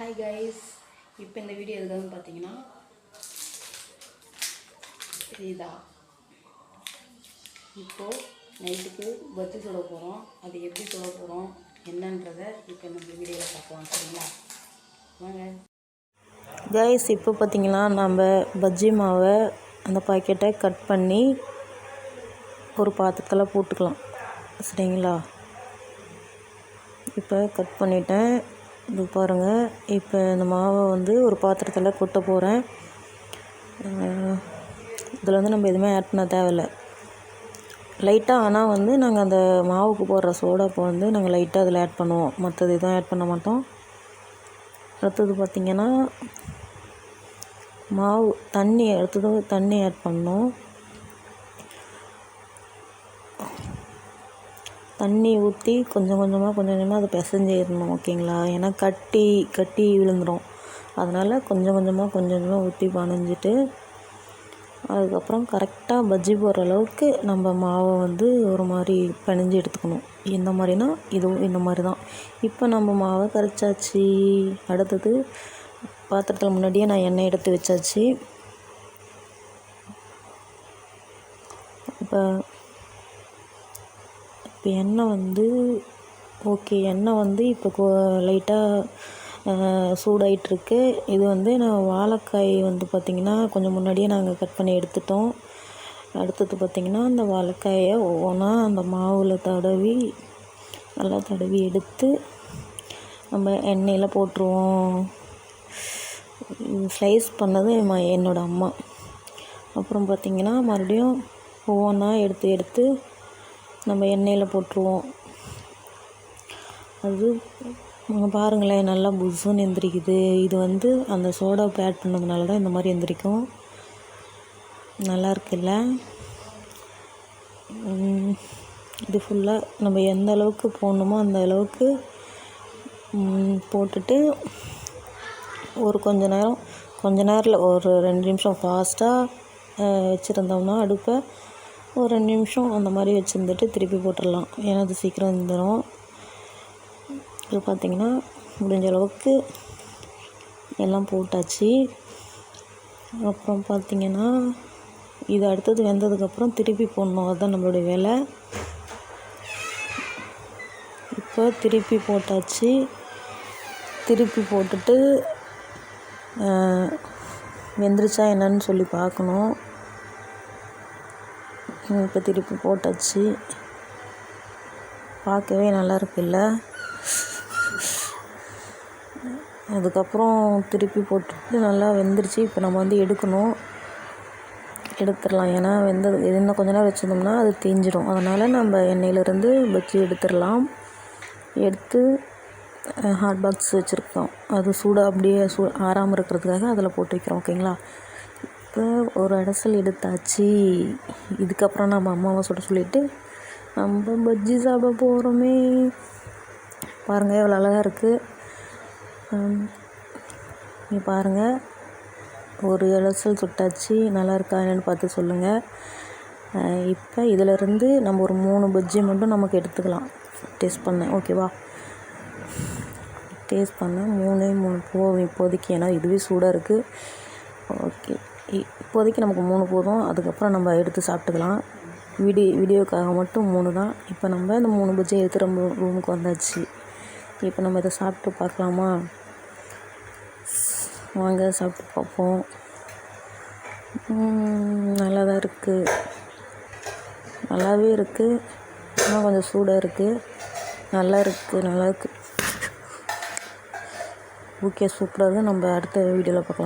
Hi guys இப்போ இந்த video எதுக்காக பார்த்தீங்கன்னா இதா இப்போது நைட்டுக்கு பஜ்ஜி சொல்ல போகிறோம் அது எப்படி சொல்ல போகிறோம் என்னன்றதை இப்போ நம்ம வீடியோவில் பார்க்கலாம் சரிங்களா? வாங்க. கைஸ் இப்போ பார்த்தீங்கன்னா நம்ம பஜ்ஜி மாவை அந்த பாக்கெட்டை கட் பண்ணி ஒரு பாத்திரத்தில் போட்டுக்கலாம். சரிங்களா? இப்போ கட் பண்ணிட்டேன். இது பாருங்கள் இப்போ இந்த மாவை வந்து ஒரு பாத்திரத்தில் கொட்ட போகிறேன் இதில் வந்து நம்ம எதுவுமே ஆட் பண்ண தேவையில்ல. லைட்டாக ஆனால் வந்து நாங்கள் அந்த மாவுக்கு போடுற சோடாப்பை வந்து நாங்கள் லைட்டாக அதில் ஆட் பண்ணுவோம். மற்றது எதுவும் ஆட் பண்ண மாட்டோம். அடுத்தது பார்த்திங்கன்னா மாவு தண்ணி அடுத்தது தண்ணி ஆட் பண்ணோம். தண்ணி ஊற்றி கொஞ்சம் கொஞ்சமாக கொஞ்சம் கொஞ்சமாக அதை பிசைஞ்சிடணும் ஓகேங்களா? ஏன்னா கட்டி கட்டி விழுந்துடும் அதனால் கொஞ்சம் கொஞ்சமாக கொஞ்சம் கொஞ்சமாக ஊற்றி பனைஞ்சிட்டு அதுக்கப்புறம் கரெக்டாக பஜ்ஜி போடுற அளவுக்கு நம்ம மாவை வந்து ஒரு மாதிரி பிணைஞ்சு எடுத்துக்கணும். இந்த மாதிரினா இதுவும் இந்த மாதிரி தான் இப்போ நம்ம மாவை கரைச்சாச்சு. அடுத்தது பாத்திரத்தில் முன்னாடியே நான் எண்ணெய் எடுத்து வச்சாச்சு. இப்போ இப்போ எண்ணெய் வந்து ஓகே எண்ணெய் வந்து இப்போ லைட்டாக சூடாயிட்டிருக்கு. இது வந்து நான் வாழைக்காய் வந்து பார்த்திங்கன்னா கொஞ்சம் முன்னாடியே நாங்கள் கட் பண்ணி எடுத்துட்டோம். அடுத்தது பார்த்திங்கன்னா அந்த வாழைக்காயை ஒவ்வொன்றா அந்த மாவில் தடவி நல்லா தடவி எடுத்து நம்ம எண்ணெயில் போட்டுருவோம். ஸ்லைஸ் பண்ணது என்னோடய அம்மா. அப்புறம் பார்த்திங்கன்னா மறுபடியும் ஒவ்வொன்றா எடுத்து எடுத்து நம்ம எண்ணெயில் போட்டுருவோம். அது பாருங்களேன் நல்லா புஸ்ஸுன்னு எந்திரிக்குது. இது வந்து அந்த சோடா ஆட் பண்ணதுனால தான் இந்த மாதிரி எந்திரிக்கும். நல்லா இருக்குல்ல? இது ஃபுல்லாக நம்ம எந்த அளவுக்கு போடணுமோ அந்த அளவுக்கு போட்டுட்டு ஒரு கொஞ்ச நேரம் கொஞ்ச நேரத்தில் ஒரு ரெண்டு நிமிஷம் ஃபாஸ்ட்டாக வச்சுருந்தோம்னா அடுப்பை ஒரு ரெண்டு நிமிஷம் அந்த மாதிரி வச்சுருந்துட்டு திருப்பி போட்டுடலாம். ஏன்னா அது சீக்கிரம் வந்துடும் இது பார்த்திங்கன்னா முடிஞ்ச அளவுக்கு எல்லாம் போட்டாச்சு. அப்புறம் பார்த்திங்கன்னா இது அடுத்தது வெந்ததுக்கப்புறம் திருப்பி போடணும். அதுதான் நம்மளுடைய வேலை. இப்போ திருப்பி போட்டாச்சு. திருப்பி போட்டுட்டு வெந்துருச்சா என்னன்னு சொல்லி பார்க்கணும். இப்போ திருப்பி போட்டாச்சு. பார்க்கவே நல்லா இருக்குல்ல. அதுக்கப்புறம் திருப்பி போட்டுட்டு நல்லா வெந்துருச்சு. இப்போ நம்ம வந்து எடுக்கணும். எடுத்துடலாம். ஏன்னா வெந்தது இன்னும் கொஞ்ச நேரம் வச்சுருந்தோம்னா அது தீஞ்சிடும் அதனால் நம்ம எண்ணெயிலேருந்து வச்சு எடுத்துடலாம். எடுத்து ஹாட் பாக்ஸ் வச்சுருக்கோம். அது சூடாக அப்படியே சூ ஆறாமல் இருக்கிறதுக்காக அதில் போட்டு வைக்கிறோம் ஓகேங்களா இப்போ ஒரு அடசல் எடுத்தாச்சு. இதுக்கப்புறம் நம்ம அம்மாவை சுட சொல்லிவிட்டு நம்ம பஜ்ஜி சாப்பிட போகிறோமே பாருங்கள் எவ்வளோ அழகாக இருக்குது நீ பாருங்கள் ஒரு அலசல் சுட்டாச்சு. நல்லா இருக்கா என்னென்னு பார்த்து சொல்லுங்கள் இப்போ இதிலருந்து நம்ம ஒரு மூணு பஜ்ஜி மட்டும் நமக்கு எடுத்துக்கலாம். டேஸ்ட் பண்ணேன் ஓகேவா டேஸ்ட் பண்ணேன் மூணே மூணு போதும் இப்போதைக்கு. ஏன்னா இதுவே சூடாக இருக்குது ஓகே இப்போதைக்கு நமக்கு மூணு போதும். அதுக்கப்புறம் நம்ம எடுத்து சாப்பிட்டுக்கலாம். வீடியோ வீடியோக்காக மட்டும் மூணு தான். இப்போ நம்ம இந்த மூணு பஜ்ஜி எடுத்து ரொம்ப ரூமுக்கு வந்தாச்சு. இப்போ நம்ம இதை சாப்பிட்டு பார்க்கலாமா? வாங்க சாப்பிட்டு பார்ப்போம். நல்லா தான் இருக்குது நல்லாவே இருக்குது இன்னும் கொஞ்சம் சூடாக இருக்குது நல்லா இருக்குது நல்லா இருக்குது ஓகே சூப்பராக நம்ம அடுத்த வீடியோவில் பார்க்கலாம்.